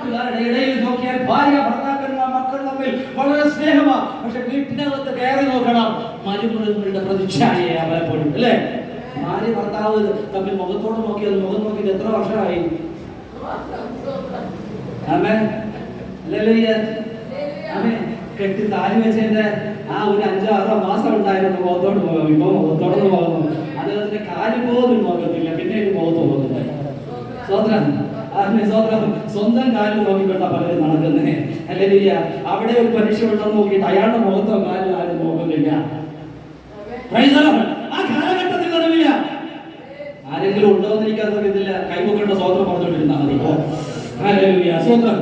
നാട്ടുകാരുടെ ഇടയിൽ നോക്കിയാൽ ഭാര്യ ഭർത്താക്കന്മാർ മക്കൾ തമ്മിൽ വളരെ സ്നേഹമാണ് പക്ഷെ വീട്ടിനകത്ത് കയറി നോക്കണം. മരുമൃഗങ്ങളുടെ പ്രതിച്ഛായ പലപ്പോഴും അല്ലേ? ഭാര്യ ഭർത്താവ് തമ്മിൽ മുഖത്തോട് നോക്കിയത് മുഖം നോക്കിയത് എത്ര വർഷമായി? അമ്മേ അല്ലല്ലേ അമ്മേ കെട്ടി താലി വെച്ചതിന്റെ ആ ഒരു അഞ്ചോ ആറോ മാസം ഉണ്ടായിരുന്നു മുഖത്തോട് പോകും ഇപ്പൊ മുഖത്തോട് പോകുന്നു അദ്ദേഹത്തിന്റെ കാര്യം നോക്കത്തില്ല. പിന്നെ മുഖത്ത് പോകുന്നത്. സ്വതന്ത്രം ആമേ സ്വതന്ത്രം സ്വന്തം കാലിൽ നോക്കിക്കൊണ്ട പലരും നടക്കുന്നേ. അല്ലെ അവിടെ ഒരു പരീക്ഷ ഉണ്ടെന്ന് നോക്കിയിട്ട് അയാളുടെ മുഖത്തോ കാലിൽ ആരും നോക്കുന്നില്ല. ആ കാലഘട്ടത്തിൽ നടുവില്ല ആരെങ്കിലും ഉണ്ടോ എന്ന് എനിക്കറിയത്തില്ല കൈവക്കേണ്ട സ്വോത്രം പറഞ്ഞുകൊണ്ടിരുന്നാൽ മതി. സ്വോത്രം.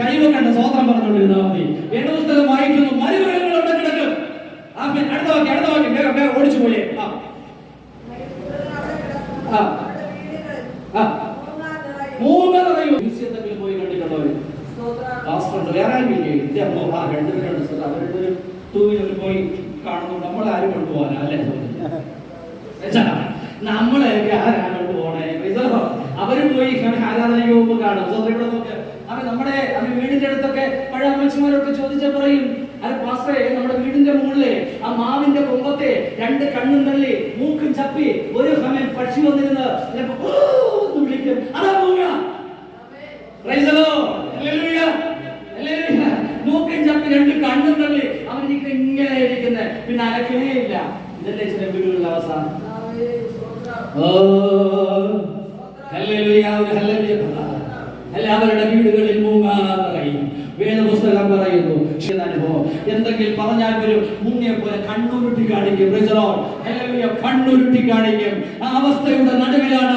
കൈവക്കേണ്ട സ്വോത്രം പറഞ്ഞുകൊണ്ടിരുന്നാൽ മതി. വേദപുസ്തകം വായിക്കുന്നു. പാസ്പോർട്ട് വേറെ ആരും ഇല്ലേ ഇന്റെ അമ്മ ആ രണ്ടുപേരുണ്ട് സാർ അവരുടെ ഒരു ടൂ വീലറിൽ പോയി കാണുന്നു നമ്മളാരും കൊണ്ടുപോകാനാ അല്ലേ? നമ്മളെയൊക്കെ ആരാ കൊണ്ടുപോണേ ഇതോ അവർ പോയി ആരാധനയ്ക്ക് മുമ്പ് കാണും. സ്വന്തം നോക്ക് നമ്മുടെ വീടിന്റെ അടുത്തൊക്കെ പഴയ അമ്മച്ചിമാരൊക്കെ ചോദിച്ചാൽ പറയും അല്ല പാസ്റ്ററെ നമ്മുടെ വീടിന്റെ മുകളിലെ ആ മാവിന്റെ കൊമ്പത്തെ രണ്ട് കണ്ണും തള്ളി മൂക്കും ചപ്പി ഒരു സമയം പക്ഷി വന്നിരുന്ന് വിളിക്കും. അതാ ഇരിക്കുന്ന ഇങ്ങനെ ഇരിക്കുന്നത് പിന്നെ അനക്കിനേ ഇല്ല. ഇതല്ലേ ചില വീടുകളിലെ അവസാനം. എല്ലാവരുടെ വീടുകളിൽ മൂങ്ങാറയും വേദപുസ്തകം പറയുന്നു അനുഭവം. എന്തെങ്കിലും പറഞ്ഞാൽ ഒരു മുങ്ങിയെ പോലെ കണ്ണുരുട്ടി കാണിക്കും. കണ്ണുരുട്ടി കാണിക്കും. ആ അവസ്ഥയുടെ നടുവിലാണ്